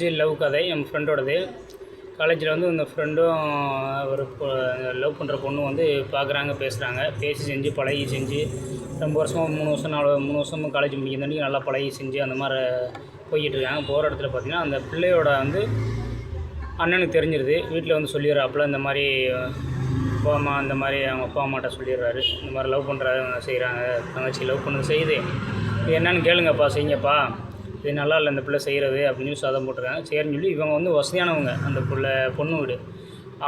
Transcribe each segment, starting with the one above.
G love கதை என் ஃப்ரெண்டோடது காலேஜில் வந்து இந்த ஃப்ரெண்டும் ஒரு லவ் பண்ணுற பொண்ணு வந்து பார்க்குறாங்க பேசுகிறாங்க பேசி செஞ்சு பழகி செஞ்சு ரொம்ப வருஷமாக மூணு வருஷம் நாலு மூணு வருஷமும் காலேஜ் முடிக்கிறதாண்டி நல்லா பழகி செஞ்சு அந்த மாதிரி போய்கிட்டு இருக்காங்க. போகிற இடத்துல பார்த்திங்கன்னா அந்த பிள்ளையோட வந்து அண்ணனுக்கு தெரிஞ்சிருது. வீட்டில் வந்து சொல்லிடுறாப்புல இந்த மாதிரி அப்பா அம்மா இந்த மாதிரி அவங்க அப்பா அம்மாட்ட சொல்லிடுறாரு. இந்த மாதிரி லவ் பண்ணுறாங்க செய்கிறாங்க தங்கச்சி லவ் பண்ணது செய்யுது. என்னன்னு கேளுங்கப்பா செய்யுங்கப்பா. இது நல்லா இல்லை அந்த பிள்ளை செய்கிறது அப்படின்னு சொல்லி சதம் போட்டிருக்காங்க. சரின்னு சொல்லி இவங்க வந்து வசதியானவங்க அந்த பிள்ளை பொண்ணு வீடு.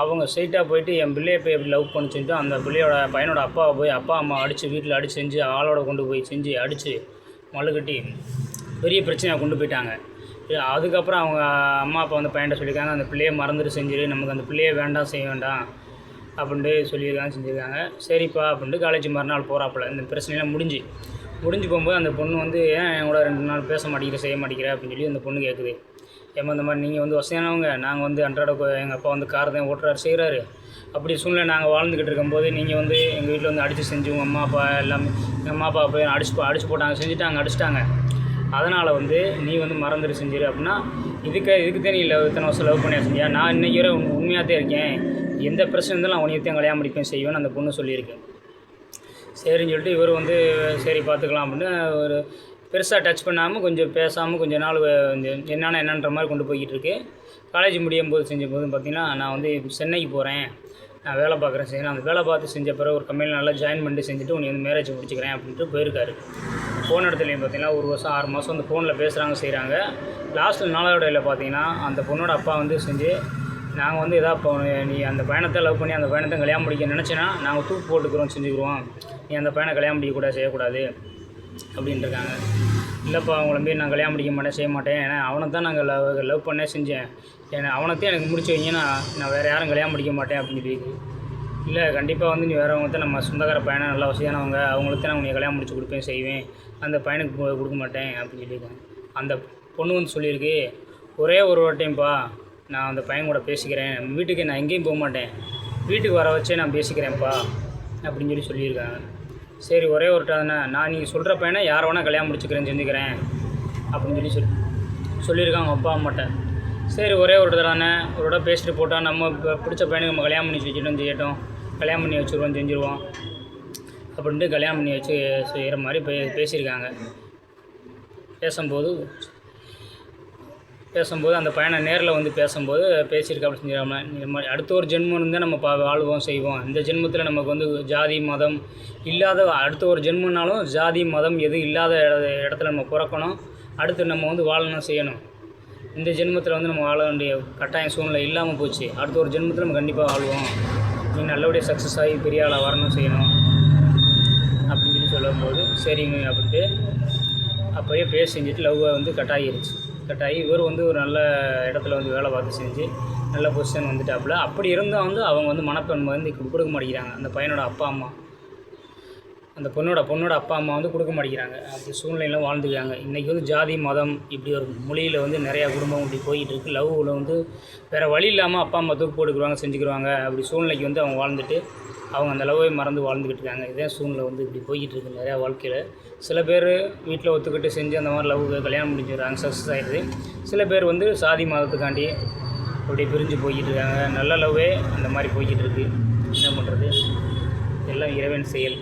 அவங்க ஸ்ட்ரைட்டாக போயிட்டு என் பிள்ளையை போய் எப்படி லவ் பண்ணி செஞ்சோ அந்த பிள்ளையோட பையனோட அப்பாவை போய் அப்பா அம்மா அடித்து வீட்டில் அடித்து செஞ்சு ஆளோட கொண்டு போய் செஞ்சு அடித்து மழுக்கட்டி கட்டி பெரிய பிரச்சனையாக கொண்டு போயிட்டாங்க. இது அதுக்கப்புறம் அவங்க அம்மா அப்பா வந்து பையன்ட்ட சொல்லியிருக்காங்க அந்த பிள்ளையை மறந்துட்டு செஞ்சிரு நமக்கு அந்த பிள்ளையை வேண்டாம் செய்ய வேண்டாம் அப்படின்ட்டு சொல்லியிருக்காங்க செஞ்சுருக்காங்க. சரிப்பா அப்படின்ட்டு காலேஜ் மறுநாள் போகிறாப்புல இந்த பிரச்சனைலாம் முடிஞ்சு. முடிஞ்சு போகும்போது அந்த பொண்ணு வந்து ஏன் என் கூட ரெண்டு நாள் பேச மாட்டேங்கிற செய்ய மாட்டேங்கிற? அப்படின்னு சொல்லி அந்த பொண்ணு கேட்குது ஏமா இந்த மாதிரி நீங்கள் வந்து வசதியானவங்க நாங்கள் வந்து அன்றாட எங்கள் அப்பா வந்து கார் தான் ஓட்டுறாரு செய்கிறாரு அப்படி சூழ்நிலை நாங்கள் வாழ்ந்துக்கிட்டு இருக்கும்போது நீங்கள் வந்து எங்கள் வீட்டில் வந்து அடித்து செஞ்சு உங்கள் அம்மா அப்பா எல்லாமே எங்கள் அம்மா அப்பா போய் அடிச்சு அடிச்சு போட்டாங்க செஞ்சுட்டாங்க அடிச்சிட்டாங்க. அதனால் வந்து நீ வந்து மறந்துட்டு செஞ்சிரு அப்படின்னா இதுக்கு இதுக்கு தான் நீ லவ் இத்தனை வருஷம் லவ் பண்ணியா செஞ்சியா? நான் இன்னைக்கு வரை உண்மையாக தான் இருக்கேன். எந்த பிரச்சனை இருந்தாலும் நான் உனியத்தையும் கல்யாணம் முடிப்பேன் செய்வேன்னு அந்த பொண்ணு சொல்லியிருக்கேன் சரின்னு சொல்லிட்டு இவர் வந்து சரி பார்த்துக்கலாம் அப்படின்னு ஒரு பெருசாக டச் பண்ணாமல் கொஞ்சம் பேசாமல் கொஞ்சம் நாள் கொஞ்சம் என்னென்ன என்னன்ற மாதிரி கொண்டு போய்கிட்டு இருக்கு. காலேஜ் முடியும் போது செஞ்ச போது பார்த்தீங்கன்னா நான் வந்து சென்னைக்கு போகிறேன் நான் வேலை பார்க்குறேன் செய்யணும் அந்த வேலை பார்த்து செஞ்ச பிறகு ஒரு கம்பெனியில் நல்லா ஜாயின் பண்ணிட்டு செஞ்சுட்டு உன்னை வந்து மேரேஜ் முடிச்சுக்கிறேன் அப்படின்ட்டு போயிருக்காரு. ஃபோன் இடத்துலையும் பார்த்தீங்கன்னா ஒரு வருஷம் ஆறு மாதம் அந்த ஃபோனில் பேசுகிறாங்க செய்கிறாங்க லாஸ்ட்டில் நாலாவடையில் பார்த்தீங்கன்னா அந்த பொண்ணோட அப்பா வந்து செஞ்சு நாங்கள் வந்து எதாவது இப்போ நீ அந்த பயணத்தை லவ் பண்ணி அந்த பயணத்தை கல்யாணம் முடிக்க நினச்சினா நாங்கள் தூக்கு போட்டுக்கிறோம் செஞ்சுக்கிறோம் நீ அந்த பயணம் கல்யாணம் முடிக்கக்கூடாது செய்யக்கூடாது அப்படின்ட்டு இருக்காங்க. இல்லைப்பா அவங்கள மீறி நான் கல்யாணம் முடிக்க மாட்டேன் செய்ய மாட்டேன். ஏன்னா அவனை தான் நாங்கள் லவ் லவ் பண்ணே செஞ்சேன். ஏன்னா அவனைத்தையும் எனக்கு முடிச்சு வைங்கன்னா நான் வேறு யாரும் கல்யாணம் முடிக்க மாட்டேன் அப்படின்னு சொல்லி. இல்லை கண்டிப்பாக வந்து நீ வேறவங்க தான் நம்ம சொந்தக்கார பையனை நல்லா வசதியானவங்க அவங்களுக்கு தான் நான் உன்னை கல்யாணம் முடிச்சு கொடுப்பேன் செய்வேன். அந்த பையனுக்கு கொடுக்க மாட்டேன் அப்படின்னு சொல்லியிருக்காங்க. அந்த பொண்ணு வந்து சொல்லியிருக்கு ஒரே ஒரு வாட்டியும்ப்பா நான் அந்த பையன் கூட பேசிக்கிறேன். வீட்டுக்கு நான் எங்கேயும் போக மாட்டேன். வீட்டுக்கு வர வச்சே நான் பேசிக்கிறேன்ப்பா அப்படின்னு சொல்லி சொல்லியிருக்காங்க. சரி ஒரே ஒரு தானே நான் நீங்கள் சொல்கிற பையனை யாரை வேணால் கல்யாணம் முடிச்சுக்கிறேன் செஞ்சுக்கிறேன் அப்படின்னு சொல்லி சொல்லி சொல்லியிருக்காங்க அப்பா அம்மாட்ட. சரி ஒரே ஒரு தடவை ஒரு தடவை பேசிட்டு போட்டால் நம்ம இப்போ பிடிச்ச பையனுக்கு நம்ம கல்யாணம் பண்ணி வச்சுட்டோம் செய்யட்டும். கல்யாணம் பண்ணி வச்சுருவோம் செஞ்சுருவோம் அப்படின்ட்டு கல்யாணம் பண்ணி வச்சு செய்கிற மாதிரி பே பேசியிருக்காங்க. பேசும்போது பேசும்போது அந்த பையனை நேரில் வந்து பேசும்போது பேசியிருக்க அப்படின்னு செஞ்சிடாம இந்த மாதிரி அடுத்த ஒரு ஜென்மம் இருந்தால் நம்ம பா வாழ்வோம் செய்வோம். இந்த ஜென்மத்தில் நமக்கு வந்து ஜாதி மதம் இல்லாத அடுத்த ஒரு ஜென்மனாலும் ஜாதி மதம் எதுவும் இல்லாத இட- இடத்துல நம்ம பிறக்கணும். அடுத்து நம்ம வந்து வாழணும் செய்யணும். இந்த ஜென்மத்தில் வந்து நம்ம வாழ வேண்டிய கட்டாய சூழ்நிலை இல்லாமல் போச்சு. அடுத்த ஒரு ஜென்மத்தில் நம்ம கண்டிப்பாக வாழ்வோம். நீ நல்லபடியாக சக்ஸஸ் ஆகி பெரிய ஆளாக வரணும் செய்யணும். அப்படின்னு சொல்லி சொல்லும்போது சரிங்க அப்படின்ட்டு அப்படியே பேசி செஞ்சுட்டு லவ்வை வந்து கட் ஆகிருச்சு. கட் ஆகி இவர் வந்து ஒரு நல்ல இடத்துல வந்து வேலை பார்த்து செஞ்சு நல்ல பொசிஷன் வந்துட்டாப்புல. அப்படி இருந்தால் வந்து அவங்க வந்து மனப்பெண்மை வந்து கொடுக்க மாட்டேங்கிறாங்க. அந்த பையனோட அப்பா அம்மா. அந்த பொண்ணோட பொண்ணோட அப்பா அம்மா வந்து கொடுக்க மாட்டேங்கிறாங்க. அப்படி சூழ்நிலையில் வாழ்ந்துக்கிறாங்க. இன்றைக்கி வந்து ஜாதி மதம் இப்படி ஒரு மொழியில் வந்து நிறையா குடும்பம் இப்படி போயிட்டு இருக்குது லவ்வில் வந்து வேறு வழி இல்லாமல் அப்பா அம்மா தூக்கு போட்டுக்குருவாங்க செஞ்சுக்கிருவாங்க. அப்படி சூழ்நிலைக்கு வந்து அவங்க வாழ்ந்துட்டு அவங்க அந்த லவ்வை மறந்து வாழ்ந்துக்கிட்டு இருக்காங்க. இதே சூழ்நிலை வந்து இப்படி போய்கிட்டு இருக்கு நிறையா வாழ்க்கையில். சில பேர் வீட்டில் ஒத்துக்கிட்டு செஞ்சு அந்த மாதிரி லவ் கல்யாணம் முடிஞ்சிடுறாங்க சக்ஸஸ் ஆகிடுது சில பேர் வந்து சாதி மதத்துக்காண்டி அப்படியே பிரிஞ்சு போய்கிட்டு இருக்காங்க. நல்ல லவ்வே அந்த மாதிரி போய்கிட்டு இருக்கு. என்ன பண்ணுறது எல்லாம் இறைவன் செயல்.